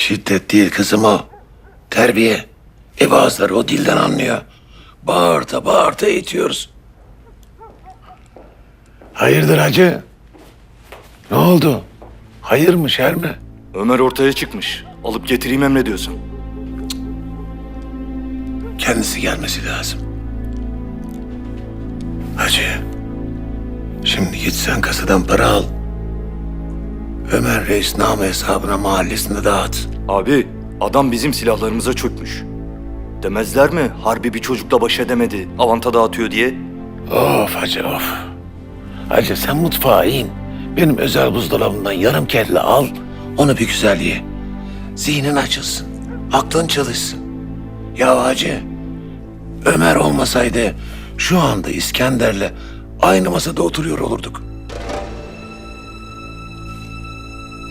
Şiddet değil kızım o. Terbiye. E bazıları o dilden anlıyor. Bağırta bağırta eğitiyoruz. Hayırdır hacı? Ne oldu? Hayır mı şer mi? Ömer ortaya çıkmış. Alıp getireyim emrediyorsun. Kendisi gelmesi lazım. Hacı. Şimdi git sen kasadan para al. Ömer Reis namı hesabına mahallesinde dağıt. Abi adam bizim silahlarımıza çökmüş. Demezler mi harbi bir çocukla baş edemedi, avanta dağıtıyor diye? Of hacı of. Hacı sen mutfağa in. Benim özel buzdolabından yarım kelle al. Onu bir güzel ye. Zihnin açılsın. Aklın çalışsın. Ya hacı. Ömer olmasaydı şu anda İskender'le aynı masada oturuyor olurduk.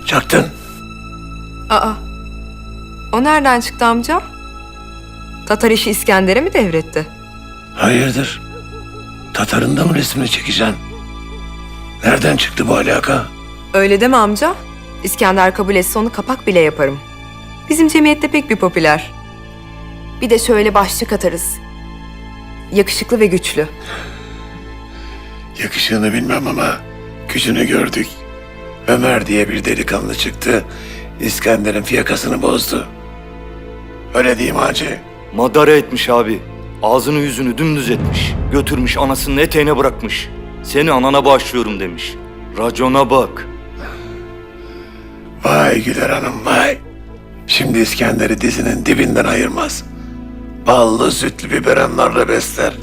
Çaktın. Aa, o nereden çıktı amca? Tatar işi İskender'e mi devretti? Hayırdır? Tatar'ın da mı resmini çekeceksin? Nereden çıktı bu alaka? Öyle deme amca. İskender kabul etse onu kapak bile yaparım. Bizim cemiyette pek bir popüler. Bir de şöyle başlık atarız. Yakışıklı ve güçlü. Yakışığını bilmem ama gücünü gördük. Ömer diye bir delikanlı çıktı. İskender'in fiyakasını bozdu. Öyle diyeyim hacı. Madara etmiş abi. Ağzını yüzünü dümdüz etmiş. Götürmüş anasının eteğine bırakmış. Seni anana bağışlıyorum demiş. Racona bak. Vay Güler Hanım vay. Şimdi İskender'i dizinin dibinden ayırmaz. Ballı sütlü biberonlarla besler.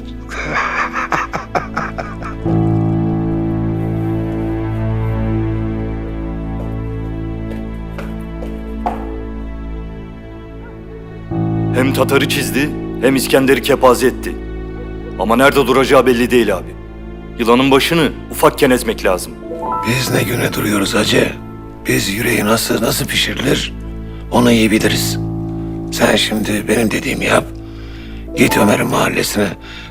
Hem Tatar'ı çizdi hem İskender'i kepaze etti. Ama nerede duracağı belli değil abi. Yılanın başını ufakken ezmek lazım. Biz ne güne duruyoruz hacı? Biz yüreği nasıl nasıl pişirilir onu iyi biliriz. Sen şimdi benim dediğimi yap. Git Ömer'in mahallesine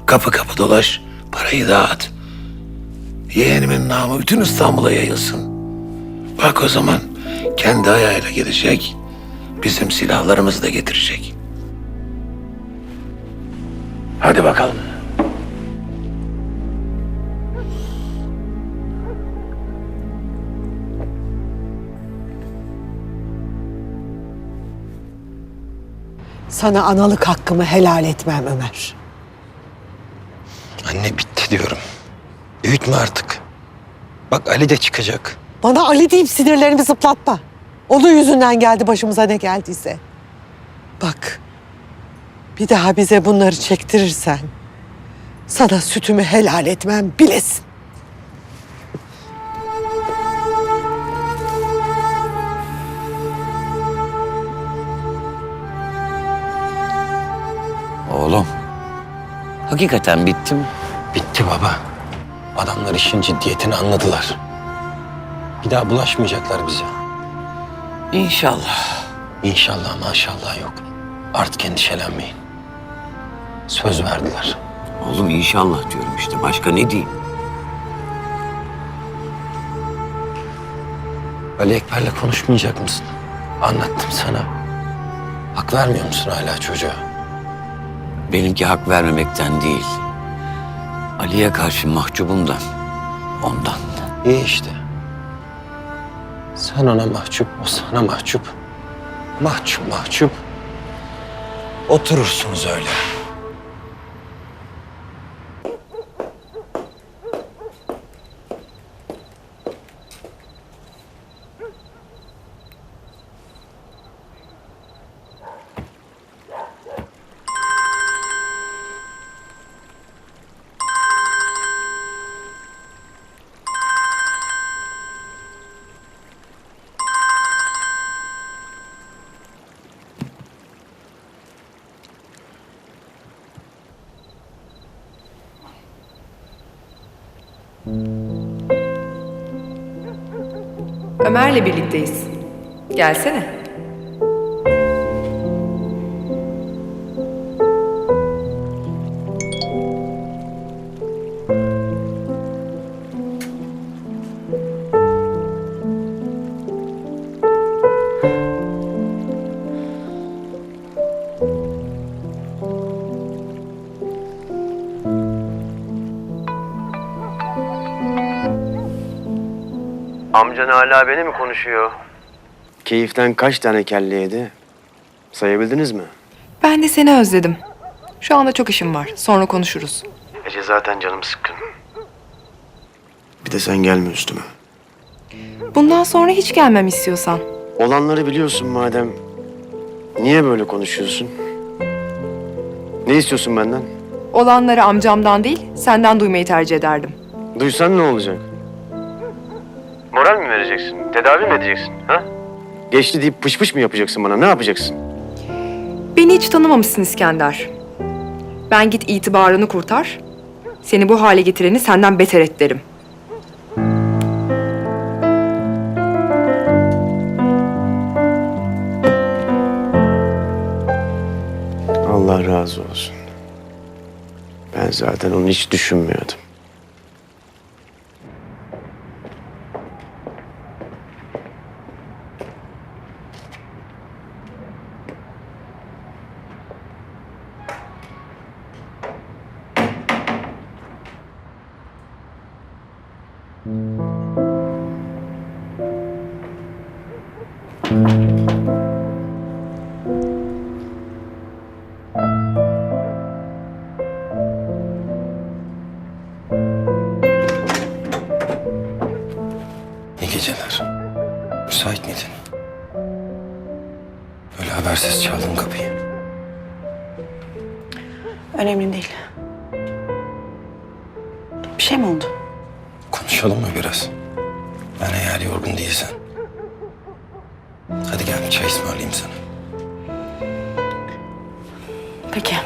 kapı kapı dolaş parayı dağıt. Yeğenimin namı bütün İstanbul'a yayılsın. Bak o zaman kendi ayağıyla gelecek. Bizim silahlarımızı da getirecek. Hadi bakalım. Sana analık hakkımı helal etmem Ömer. Anne bitti diyorum. Büyütme artık. Bak Ali de çıkacak. Bana Ali deyip sinirlerimi zıplatma. Onun yüzünden geldi başımıza ne geldiyse. Bak, bir daha bize bunları çektirirsen... ...sana sütümü helal etmem bilesin. Oğlum. Hakikaten bittim. Bitti baba. Adamlar işin ciddiyetini anladılar. Bir daha bulaşmayacaklar bize. İnşallah. İnşallah maşallah yok. Artık endişelenmeyin. Söz verdiler. Oğlum inşallah diyorum işte. Başka ne diyeyim? Ali Ekber'le konuşmayacak mısın? Anlattım sana. Hak vermiyor musun hala çocuğa? Benimki hak vermemekten değil. Ali'ye karşı mahcubumdan. Ondan. İyi işte. Sen ona mahcup, o sana mahcup. Mahcup mahcup. Oturursunuz öyle. Ömer'le birlikteyiz. Gelsene. Amcan hala beni mi konuşuyor? Keyiften kaç tane kelle yedi? Sayabildiniz mi? Ben de seni özledim. Şu anda çok işim var. Sonra konuşuruz. Ece zaten canım sıkkın. Bir de sen gelme üstüme. Bundan sonra hiç gelmem istiyorsan. Olanları biliyorsun madem. Niye böyle konuşuyorsun? Ne istiyorsun benden? Olanları amcamdan değil, senden duymayı tercih ederdim. Duysan ne olacak? Vereceksin? Tedavi mi edeceksin? Ha? Geçti deyip pış pış mı yapacaksın bana? Ne yapacaksın? Beni hiç tanımamışsın İskender. Ben git itibarını kurtar. Seni bu hale getireni senden beter et derim. Allah razı olsun. Ben zaten onu hiç düşünmüyordum. Habersiz çaldın kapıyı. Önemli değil. Bir şey mi oldu? Konuşalım mı biraz? Ben eğer yorgun değilsen. Hadi gel bir çay ısmarlayayım sana. Peki.